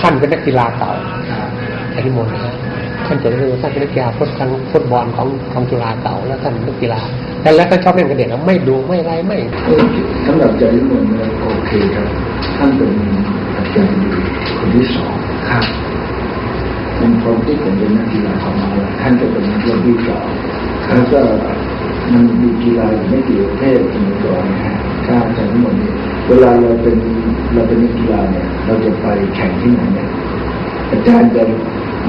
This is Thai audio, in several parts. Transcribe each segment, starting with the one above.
ท่านเป็นนักกีฬาเก่าอธิมนต์นะครับท่านจะเรียกว่าท่านเป็นนักกีฬาฟุตบอลฟุตบอลของของจุฬาเก่าแล้วท่านเป็นนักกีฬาแต่แล้วก็ชอบเล่นกับเด็กนะไม่ดูไม่ไรไม่สำหรับใจนิมนต์เนี่ยโอเคครับท่านเป็นอาจารย์คนที่สองครับเป็นคนที่ผมเป็นนักกีฬาของมาแล้วท่านจะเป็นนักเล่นที่สองแล้วก็มันมีกีฬาอยู่ไม่กี่ประเภทสมัยก่อนนะฮะถ้าอาจารย์นิมนต์เนี่ย เวลาเราเป็นเราเป็นนักกีฬาเนี่ย เราจะไปแข่งที่ไหนเนี่ยอาจารย์จะ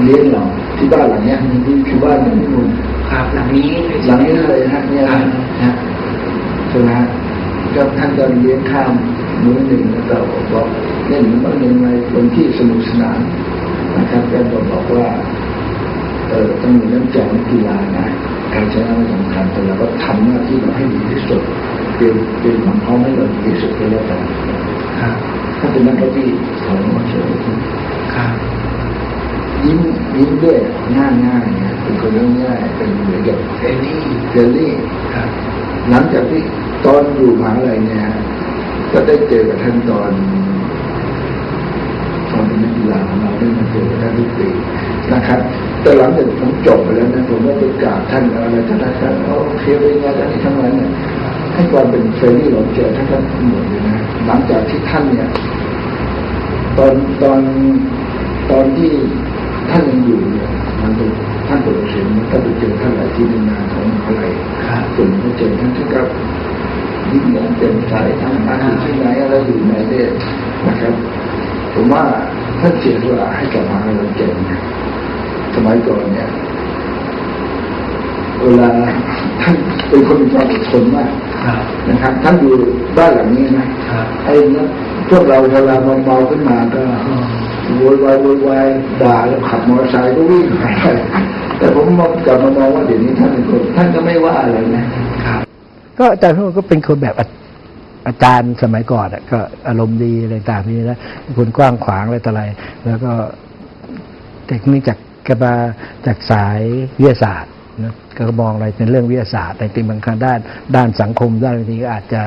เลี้ยงเราที่บ้านหลังเนี้ยนี่คือบ้านอาจารย์นิมนต์ครับหลังนี้หลังนี้เลยฮะเนี่ยครับฮะใช่ไหมฮะก็ท่านก็เลี้ยงข้ามมื้อหนึ่งแล้วก็บอกเล่นบ้างยังไงคนที่สนุกสนานนะครับแกก็บอกว่าเออต้องมีน้ำใจนักกีฬานะการชนะไม่สำคัญแต่เราก็ทำหน้าที่เราให้ดีที่สุด เป็นเป็นความพร้อมให้เราดีที่สุดก็แล้วกันครับถ้าเป็นนักที่ของหมอเฉยครับยิ้มยิ้มด้วยง่ายง่ายๆนะเป็นคนง่ายๆเป็นเหมือนกับเฟรนลี่เจลลี่ครับหลังจากที่ตอนอยู่มหาลัยเนี่ยก็ได้เจอกับท่านตอนตอนเป็นนักกีฬาของเราได้มาเจอกับท่านทุกปีนะครับ แต่หลังจากผมจบไปแล้วนะผมก็ไปกราบท่านอะไรท่านอาจารย์โอเคเป็นไงท่านที่ทำงานเนี่ย ให้ความเป็นเฟรนลี่เราเจอท่านท่านหมดเลยนะหลังจากที่ท่านเนี่ย ตอนตอนตอนที่ท่านยังอยู่เนี่ยมันเป็นท่านเป็นเสียงก็ไปเจอท่านหลายที่ในงานของมหาลัยครส่วนไปเจอท่านท่านก็ยิ้มแย้มแจ่มใสท่านมาอยู่ที่ไหนอะไรอยู่ไหนเนี่ยนะครับ ผมว่าท่านเสียสละให้กับมหาลัยเก่งนสมัยก่อนเนี่ย เวลาท่านเป็นคนมีความอดทนมากครับนะครับท่านอยู่บ้านหลังนี้นะครับไอ้นะพวกเราเวลาเมาๆขึ้นมาก็โวยวายโวยวายด่าแล้วขับมอเตอร์ไซค์ก็วิ่งหายไปแต่ผมมองกลับมามองว่าเดี๋ยวนี้ท่านเป็นคนท่านก็ไม่ว่าอะไรนะครับก็อาจารย์พวกก็เป็นคนแบบอาอาจารย์สมัยก่อนอะก็อารมณ์ดีอะไรต่างๆนี่นะเป็นคนกว้างขวางอะไรต่ออะไร แล้วก็เทคนิคจากกมาจากสายวิทยาศาสตร์ นะก็มองอะไรเป็นเรื่องวิทยาศาสตร์แต่จริงบางครั้งด้านด้านสังคมด้านบางทีก็อาจจะ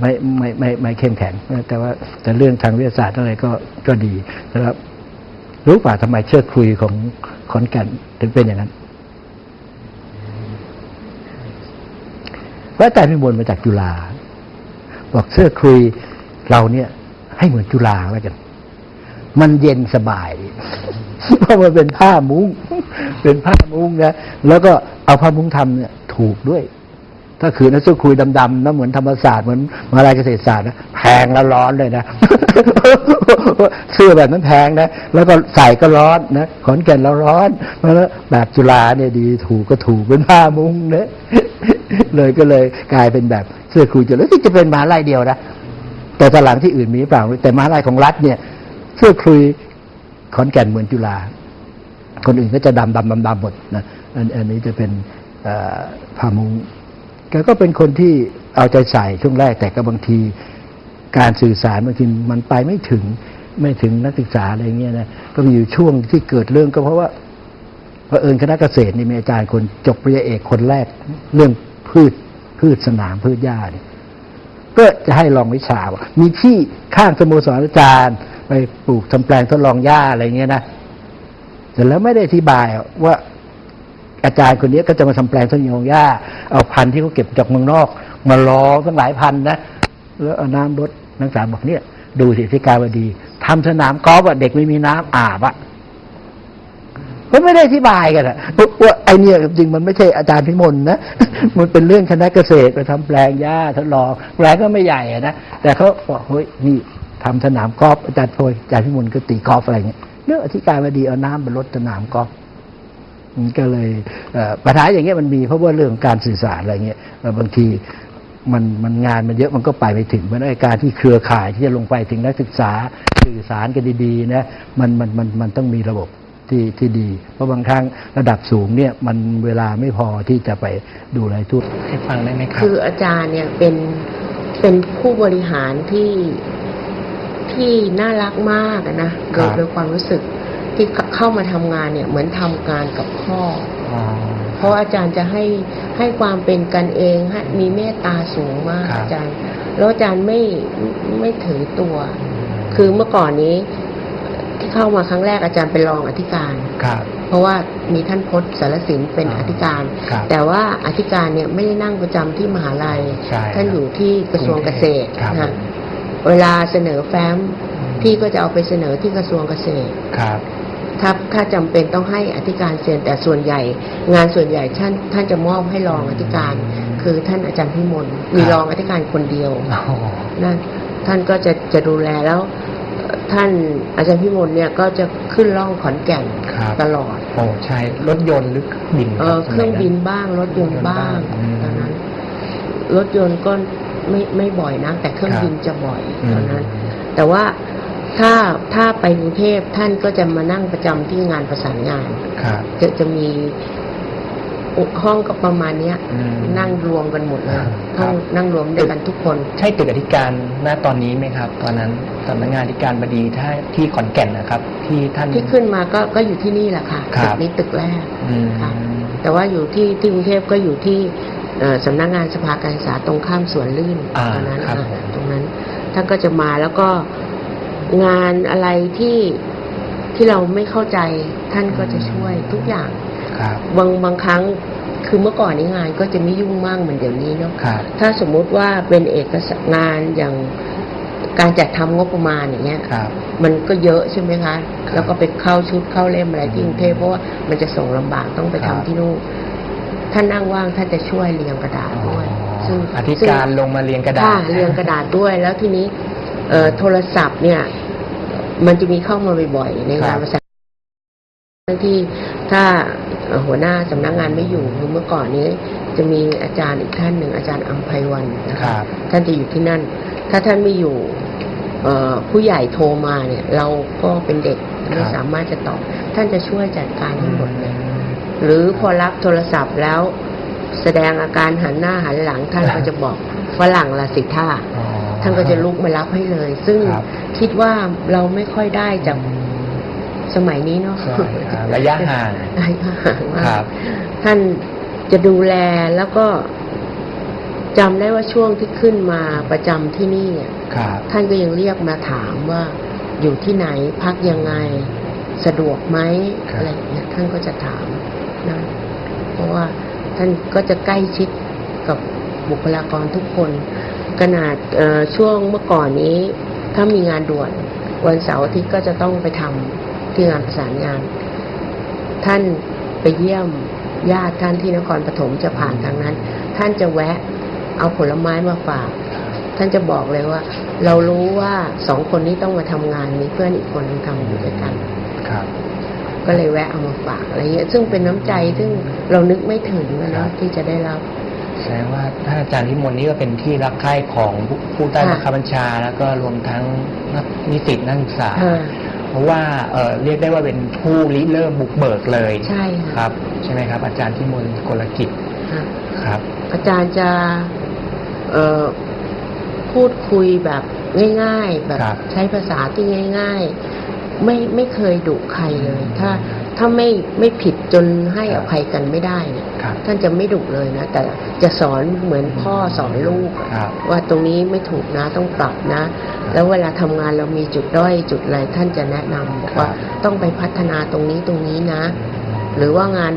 ไม่ไม่ไม่ไม่เข้มแข็งแต่ว่าแต่เรื่องทางวิทยาศาสตร์อะไรก็ก็ดีนะครับรู้ป่ะทำไมเชือกคุยของขอนแก่นถึงเป็นอย่างนั้นพระอาจารย์พิมลมาจากจุฬาบอกเสื้อคลุยเราเนี่ย ให้เหมือนจุฬาแล้วกัน มันเย็นสบายเพราะมันเป็นผ้ามุ้ง เป็นผ้ามุ้งนะแล้วก็เอาผ้ามุ้งทำเนี่ยถูกด้วย ถ้าคือนักเสื้อคุยดำๆนะเหมือนธรรมศาสตร์เหมือนมหาลัยเกษตรศาสตร์นะแพงแล้วร้อนเลยนะเสื้อแบบนั้นแพงนะ แล้วก็ใส่ก็ร้อนนะขอนแก่นแล้วร้อนเพราะฉะนั้นแบบจุฬาเนี่ยดีถูกก็ถูกเป็นผ้ามุ้งนะเลยก็เลยกลายเป็นแบบเสื้อคุยจุฬาที่จะเป็นมหาลัยเดียวนะแต่ตลังที่อื่นมีหรือเปล่าแต่มหาลัยของรัฐเนี่ยเสื้อคุยขอนแก่นเหมือนจุฬา คนอื่นก็จะดำดำดำดำหมดนะอันอันนี้จะเป็นเอ่อผ้ามุงแกก็เป็นคนที่เอาใจใส่ช่วงแรกแต่ก็บางทีการสื่อสารบางทีมันไปไม่ถึงไม่ถึงนักศึกษาอะไรเงี้ยนะก็มีอยู่ช่วงที่เกิดเรื่องก็เพราะว่าเผอิญคณะเกษตรนี่มีอาจารย์คนจบปริญญาเอกคนแรกเรื่องพืชพืชสนามพืชหญ้าเนี่ยก็จะให้ลองวิชาว่ามีที่ข้างสโมสรอาจารย์ ไปปลูกทำแปลงทดลองหญ้าอะไรเงี้ยนะ เสร็จแล้วไม่ได้อธิบายว่าอาจารย์คนนี้ก็จะมาทำแปลงทดลองหญ้า เอาพันธุ์ที่เขาเก็บจากเมืองนอก มาล้อตั้งหลายพันนะ แล้วเอาน้ำรดนักศึกษาบอกเนี่ย ดูสิที่การวดีทำสนามกอล์ฟเด็กไม่มีน้ำอาบอะก็ไม่ได้อธิบายกันอะว่าไอเนี่ยจริงมันไม่ใช่อาจารย์พิมลนะ มันเป็นเรื่องคณะเกษตรไปทำแปลงหญ้าทดลองแปลงก็ไม่ใหญ่อะนะแต่เขาบอกเฮ้ยนี่ทำสนามกอล์ฟอาจารย์โพยอาจารย์พิมลก็ตีกอล์ฟอะไรเงี้ย เรื่องอธิการบดีเอาน้ำไปลดสนามกอล์ฟมันก็เลยปัญหาอย่างเงี้ยมันมีเพราะว่าเรื่องของการสื่อสารอะไรเงี้ยบางทีมันมันงานมันเยอะมันก็ไปไม่ถึงเพราะนั้นไอการที่เครือข่ายที่จะลงไปถึงนักศึกษาสื่อสารกันดีๆนะมันมันมันมันต้องมีระบบที่ที่ดี เพราะบางครั้งระดับสูงเนี่ยมันเวลาไม่พอที่จะไปดูแลทุกให้ฟังได้ไหมครับคืออาจารย์เนี่ยเป็นเป็นผู้บริหารที่ ที่น่ารักมากอะนะโดยโดยความรู้สึกที่เข้ามาทำงานเนี่ยเหมือนทำงานกับพ่อออ๋อ เพราะอาจารย์จะให้ให้ความเป็นกันเองให้มีเมตตาสูงมากครับ อาจารย์ แล้วอาจารย์ไม่ไม่ถือตัว คือเมื่อก่อนนี้ที่เข้ามาครั้งแรกอาจารย์เป็นรองอธิการ ครับ เพราะว่ามีท่านพจน์สารสินเป็นอ่าอธิการ ครับแต่ว่าอธิการเนี่ยไม่ได้นั่งประจำที่มหาลัย ใช่ท่านอยู่ที่กระทรวงเกษตรครับนะ เวลาเสนอแฟ้มพี่ก็จะเอาไปเสนอที่กระทรวงเกษตรครับถ้าถ้าจำเป็นต้องให้อธิการเซ็นแต่ส่วนใหญ่ งานส่วนใหญ่ท่านท่านจะมอบให้รองอธิการ คือท่านอาจารย์พิมลมีครับรองอธิการคนเดียวอ๋อนั่นท่านก็จะจะดูแลแล้วเอ่อท่านอาจารย์พิมลเนี่ยก็จะขึ้นล่องขอนแก่นครับตลอดโอ้ใช่รถยนต์หรือบินเออเครื่องบินบ้างรถยนต์บ้างอืมตอนนั้นรถยนต์ก็ ไม่ไม่บ่อยนะแต่เครื่องครับบินจะบ่อยอืมตอนนั้น แต่ว่าถ้าถ้าไปกรุงเทพท่านก็จะมานั่งประจำที่งานประสานงานครับจะจะมีห้องก็ประมาณเนี้ยอืมนั่งรวมกันหมดเลยครับห้องนั่งรวมด้วยกันทุกคน ใช่ตึกอธิการณตอนนี้ไหมครับ ตอนนั้นสำนักงานอธิการบดีถ้าที่ขอนแก่นนะครับ ที่ท่านที่ขึ้นมาก็ก็อยู่ที่นี่แหละค่ะครัตึบกนี้ตึกแรกอืมค่ะแต่ว่าอยู่ที่ที่กรุงเทพก็อยู่ที่เอ่อ สำนักงานสภาการศึกษาตรงข้ามสวนลื่นอ่าตอนนั้นครับอะผมตรงนั้นท่านก็จะมาแล้วก็งานอะไรที่ที่เราไม่เข้าใจท่านก็จะช่วยทุกอย่างครับบางบางครั้งคือเมื่อก่อนนี้งานก็จะไม่ยุ่งมากเหมือนเดี๋ยวนี้เนาะครับถ้าสมมุติว่าเป็นเอกสารงานอย่างการจัดทำงบประมาณอย่างเงี้ยครับมันก็เยอะใช่ไหมคะครับแล้วก็ไปเข้าชุดเข้าเล่มอะไรที่กรุงเทพเพราะว่ามันจะส่งลำบากต้องไปครัทำบที่นู่น ท่านนั่งว่างท่านจะช่วยเรียงกระดาษด้วยอ๋อซึ่งอธิการลงมาเรียงกระดาษค่ะเรียงกระดาษด้วยแล้วทีนี้เอ่อโทรศัพท์เนี่ย มันจะมีเข้ามาบ่อยๆในงานครับประสานบางที่ถ้าเอ่อหัวหน้าสำนักงานไม่อยู่คือเมื่อก่อนนี้ จะมีอาจารย์อีกท่านหนึ่งอาจารย์อัมภัยวันนะครัคะบท่านจะอยู่ที่นั่น ถ้าท่านไม่อยู่เอ่อผู้ใหญ่โทรมาเนี่ย เราก็เป็นเด็กไม่สามารถจะตอบ ท่านจะช่วยจัดการให้หมดเลย หรือพอรับโทรศัพท์แล้ว แสดงอาการหันหน้าหันหลังท่านก็จะบอกฝรั่งละสิท่าอ๋อท่านก็จะลุกมารับให้เลย ซึ่งครับคิดว่าเราไม่ค่อยได้จากสมัยนี้เนาะใช่ครับระยะห่างระยะห่างมาครักบท่านจะดูแลแล้วก็จำได้ว่าช่วงที่ขึ้นมาประจำที่นี่เนี่ยครับท่านก็ยังเรียกมาถามว่าอยู่ที่ไหนพักยังไงสะดวกไหมครับอะไรอย่างเงี้ยท่านก็จะถาม นะเพราะว่าท่านก็จะใกล้ชิดกับบุคลากรทุกคน ขนาดช่วงเมื่อก่อนนี้ ถ้ามีงานด่วน วันเสาร์อาทิตย์ก็จะต้องไปทำที่งานประสานงาน ท่านไปเยี่ยมญาติท่านที่นครปฐมจะผ่านทางนั้น ท่านจะแวะเอาผลไม้มาฝาก ท่านจะบอกเลยว่า เรารู้ว่าสองคนนี้ต้องมาทำงานมีเพื่อนอีกคนหนึงทำอยู่ด้วยกันครับ ก็เลยแวะเอามาฝากอะไรเงี้ยซึ่งเป็นน้ำใจซึ่งเรานึกไม่ถึงนะครัเนาะบที่จะได้รับแสดงว่าท่านอาจารย์พิมลนี่ก็เป็นที่รักใคร่ของผู้ผู้ใต้ค่ะบังคับบัญชา แล้วก็รวมทั้งนักนิสิตนักศึกษาค่ะเพราะว่าเอ่อเรียกได้ว่าเป็นผู้ริเริ่มบุกเบิกเลยใช่คค่ะรับ ใช่ไหมครับ อาจารย์พิมลกลกิจค่ะครับ อาจารย์จะเอ่อพูดคุยแบบง่าย ๆ แบบครับใช้ภาษาที่ง่าย ๆ ไม่ไม่เคยดุใครเลย ถ้าถ้าไม่ไม่ผิดจนให้อภัยกันไม่ได้เนี่ยครับท่านจะไม่ดุเลยนะ แต่จะสอนเหมือนพ่อสอนลูกอะครับว่าตรงนี้ไม่ถูกนะต้องปรับนะ แล้วเวลาทำงานเรามีจุดด้อยจุดอะไรท่านจะแนะนำบอกว่าครับต้องไปพัฒนาตรงนี้ตรงนี้นะ หรือว่างาน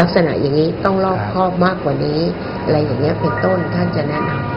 ลักษณะอย่างนี้ต้องรอบครับคอบมากกว่านี้ อะไรอย่างเงี้ยเป็นต้นท่านจะแนะนำ